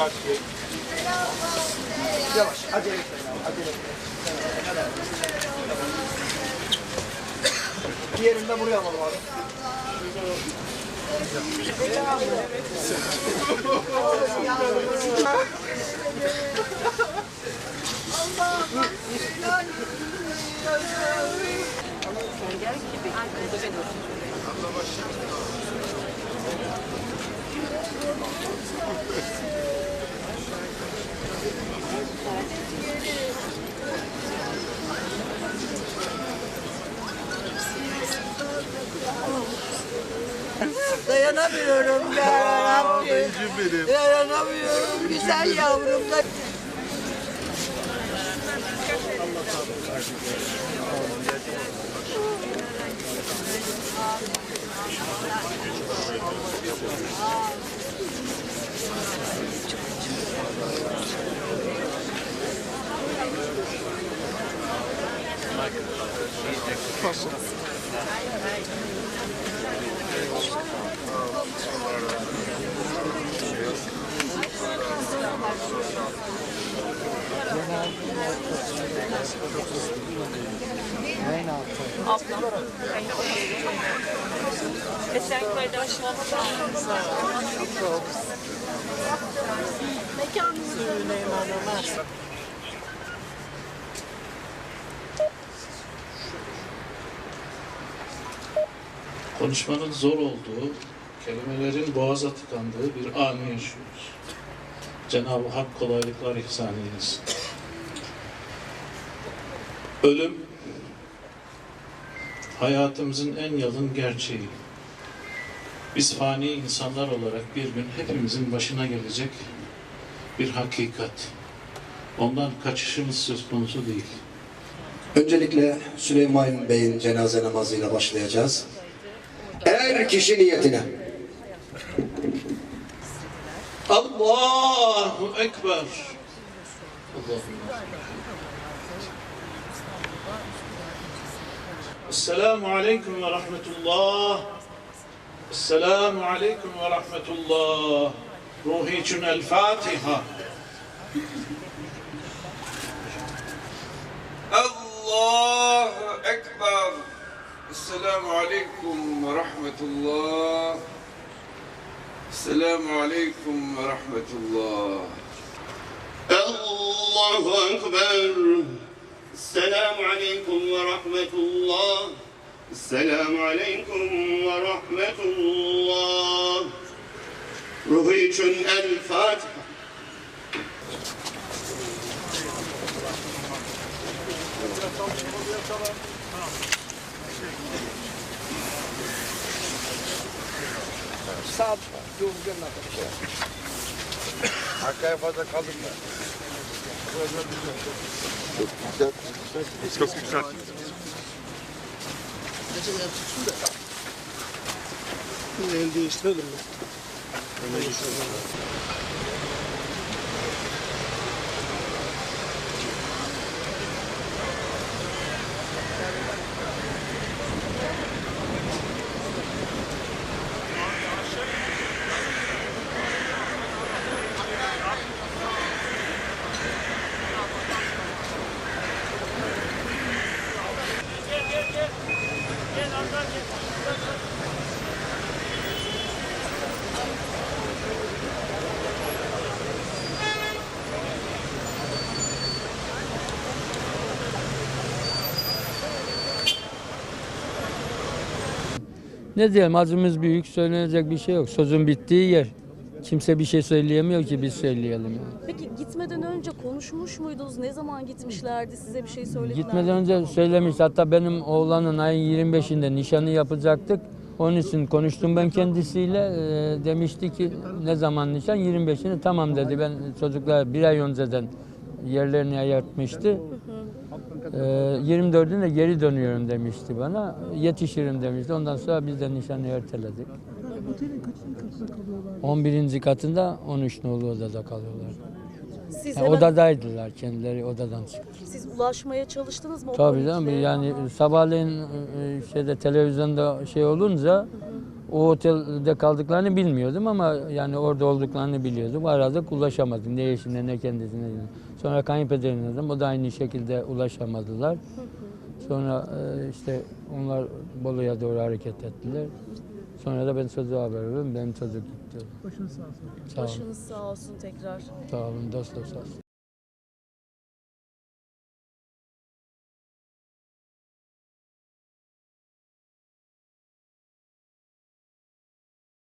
karşıya. Yavaş, acele etmeyin abi, acele etmeyin. Diğerini de buraya alalım abi. Dayanamıyorum ya Rabbim. Dayanamıyorum güzel yavrum. da- Esenköy'de aşağıda konuşmanın zor olduğu, kelimelerin boğaza tıkandığı bir anı yaşıyoruz. Cenab-ı Hak kolaylıklar ihsan eylesin. Ölüm, hayatımızın en yalın gerçeği. Biz fani insanlar olarak bir gün hepimizin başına gelecek bir hakikat. Ondan kaçışımız söz konusu değil. Öncelikle Süleyman Bey'in cenaze namazıyla başlayacağız. أركش نيتنا الله أكبر. السلام عليكم ورحمة الله. السلام عليكم ورحمة الله. روحيكم الفاتحة. الله أكبر. السلام عليكم ورحمة الله. السلام عليكم ورحمة الله. الله أكبر. السلام عليكم ورحمة الله. السلام عليكم ورحمة الله. رهيج الفاتحة Sağ yol gelin arkadaşlar. Arkaya fazla kaldırma. Çok güzel. El değiştirelim mi? Ne diyelim acımız büyük söylenecek bir şey yok. Sözün bittiği yer. Kimse bir şey söyleyemiyor ki biz söyleyelim. Yani. Peki gitmeden önce konuşmuş muydunuz? Ne zaman gitmişlerdi? Size bir şey söylediler mi? Gitmeden önce söylemiş. Hatta benim oğlanın ayın 25'inde nişanı yapacaktık. Onun için konuştum ben kendisiyle. Ee, demişti ki ne zaman nişan? 25'ini tamam dedi. Ben çocuklar bir ay önceden yerlerini ayartmıştı. Ee, 24'ünde geri dönüyorum demişti bana. Yetişirim demişti. Ondan sonra biz de nişanı erteledik. 11. katında 13 nolu odada kalıyorlar. Siz, Yani hemen- odadaydılar kendileri odadan çıktı. siz ulaşmaya çalıştınız mı? o Tabii polislere? canım yani sabahleyin e, şeyde televizyonda şey olunca O otelde kaldıklarını bilmiyordum ama yani orada olduklarını biliyordum. Aradık ulaşamadım. Ne eşine ne kendisine. Sonra kayınpederine dedim. O da aynı şekilde ulaşamadılar. Sonra e, işte onlar Bolu'ya doğru hareket ettiler. Sonra da ben çocuğa haber verdim. Benim çocuk gitti. Başınız sağ olsun. Sağ olun. Başınız sağ olsun tekrar. Sağ olun. Dostlar sağ olsun.